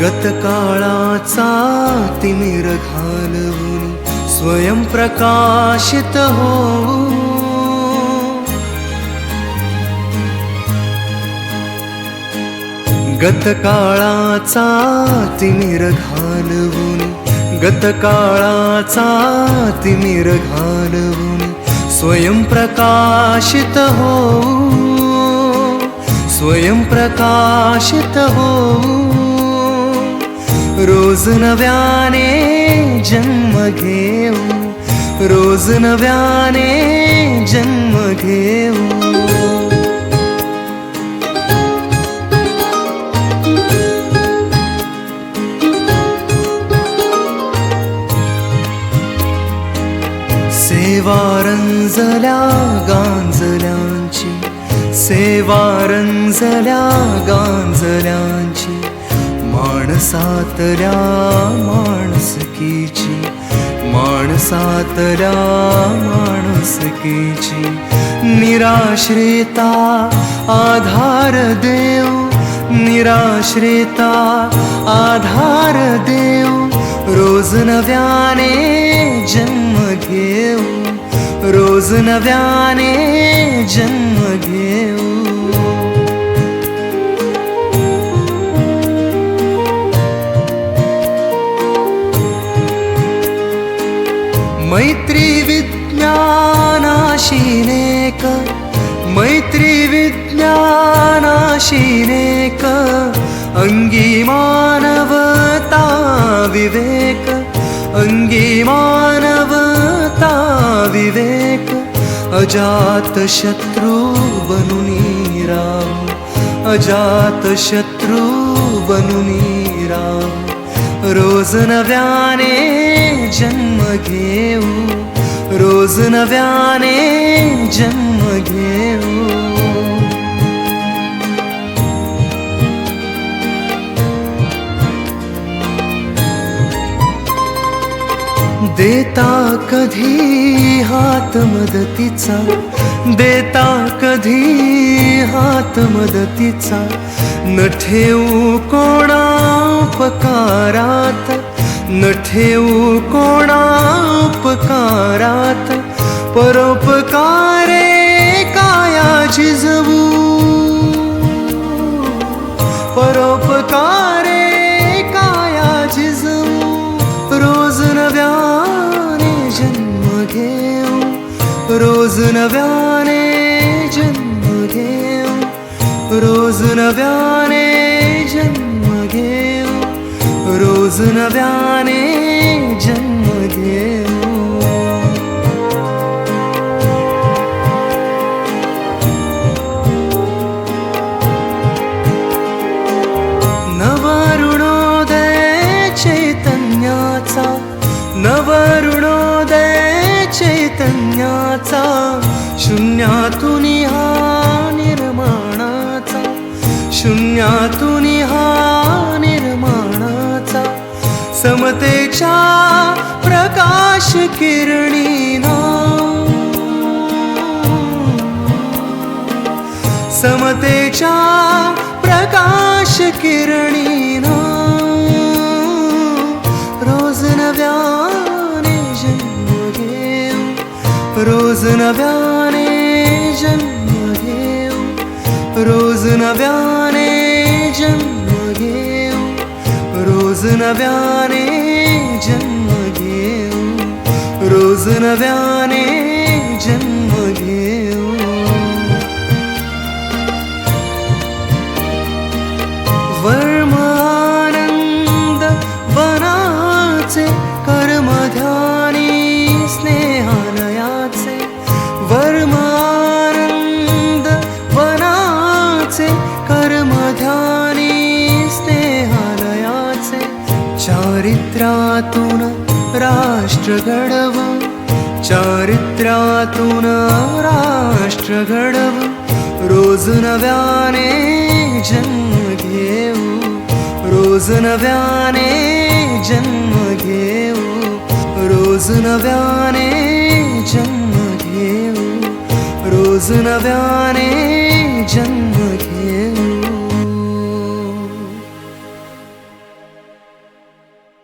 गतकाळाचा तिमिर घालवून स्वयंप्रकाशित हो गतकाळाचा तिमिर घालवून गतकाळाचा तिमिर घालवून स्वयं प्रकाशित हो स्वयं प्रकाशित हो रोज नव्याने जन्म घेऊ. रोज नव्याने जन्म घेऊ. सेवा रंजल्या गांजल्यांची सेवा रंजल्या गांजल्यांची. माणसातल्या माणसकीची माणसातल्या माणसकीची. निराश्रिता आधार देव निराश्रिता आधार देव. रोज नव्याने जन्म घेऊ रोज नव्याने जन्म घेऊ. मैत्रीविज्ञानाशीनेक मैत्रीविज्ञानाशीनेक मैत्री अङ्गी मानवता विवेक अङ्गी मानवता विवेक अजात् शत्रु बननी अजातशत्रु बननी रोज नव्याने जन्म घेऊ. रोज नव्याने जन्म घेऊ. देता कधी हात मदतीचा? देता कधी हात मदतीचा? न ठेवू कोणा उपकारात न ठेवू कोणा उपकारात परोपकारे काया झिजवू. परोपकारे काया झिजवू. रोज नव्याने जन्म घेऊ. रोज नव्याने जन्म घेऊ. रोज नव्याने रोज नव्याने जन्म घेऊ. नवरुणोदय चैतन्याचा नवरुणोदय चैतन्याचा शून्यातून हा निर्माणाचा शून्यातून समतेच्या प्रकाश किरणीना। समतेच्या प्रकाश किरणीना। रोज नव्याने जन्म घेऊ। रोज नव्याने जन्म घेऊ। रोज नव्याने जन्म नव्याने जन्म घेऊ. रोज नव्याने जन्म घेऊ. चारित्र्यातून राष्ट्र घडव चारित्र्यातून राष्ट्र घडव रोज नव्याने जन्म घेऊ रोज नव्याने जन्म घेऊ रोज नव्याने जन्म घेऊ रोज नव्याने जन्म घेऊ.